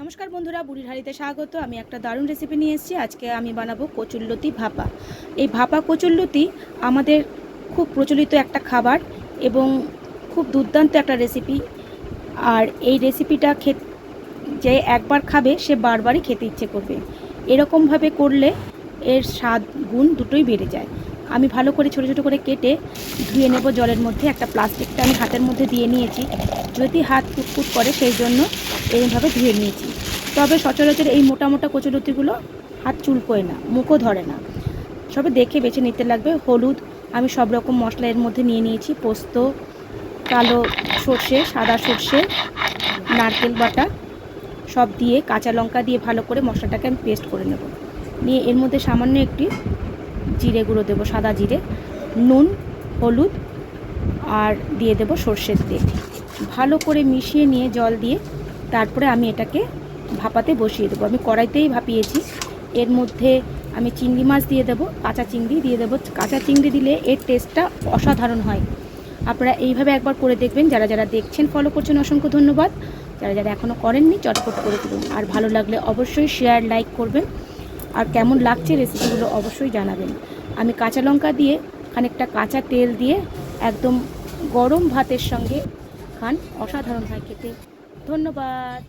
নমস্কার বন্ধুরা, বুড়ির হাড়িতে স্বাগত। আমি একটা দারুণ রেসিপি নিয়ে এসেছি। আজকে আমি বানাবো কচুল্লতি ভাপা। এই ভাপা কচুল্লতি আমাদের খুব প্রচলিত একটা খাবার এবং খুব দুর্দান্ত একটা রেসিপি আর এই রেসিপিটা খে যে একবার খাবে, সে বারবারই খেতে ইচ্ছে করবে। এরকমভাবে করলে এর স্বাদ, গুণ দুটোই বেড়ে যায়। আমি ভালো করে ছোটো ছোটো করে কেটে ধুয়ে নেব জলের মধ্যে। একটা প্লাস্টিকটা আমি হাতের মধ্যে দিয়ে নিয়েছি। যদি হাত কুটকুট করে, সেই জন্য এইভাবে ধুয়ে নিয়েছি। তবে সচরাচর এই মোটা মোটা কচুলতিগুলো হাত চুলকোয় না, মুখও ধরে না। সবে দেখে বেছে নিতে লাগবে, হলুদ, আমি সব রকম মশলা এর মধ্যে নিয়ে নিয়েছি, পোস্ত, কালো সর্ষে, সাদা সর্ষে, নারকেল বাটা, সব দিয়ে কাঁচা লঙ্কা দিয়ে ভালো করে মশলাটাকে আমি পেস্ট করে নেব। নিয়ে এর মধ্যে সামান্য একটি জিরে গুঁড়ো দেবো, সাদা জিরে, নুন, হলুদ আর দিয়ে দেবো সর্ষের তেল। ভালো করে মিশিয়ে নিয়ে জল দিয়ে তারপরে আমি এটাকে ভাপাতে বসিয়ে দেবো। আমি কড়াইতেই ভাপিয়েছি। এর মধ্যে আমি চিংড়ি মাছ দিয়ে দেবো, কাঁচা চিংড়ি দিয়ে দেবো। কাঁচা চিংড়ি দিলে এর টেস্টটা অসাধারণ হয়। আপনারা এইভাবে একবার করে দেখবেন। যারা যারা দেখছেন ফলো করছেন, অসংখ্য ধন্যবাদ। যারা যারা এখনও করেননি, চটপট করে তুলুন আর ভালো লাগলে অবশ্যই শেয়ার লাইক করবেন। আর কেমন লাগছে রেসিপিগুলো অবশ্যই জানাবেন। আমি কাঁচা লঙ্কা দিয়ে খানিকটা কাঁচা তেল দিয়ে একদম গরম ভাতের সঙ্গে খান। অসাধারণ হয় খেতে। ধন্যবাদ।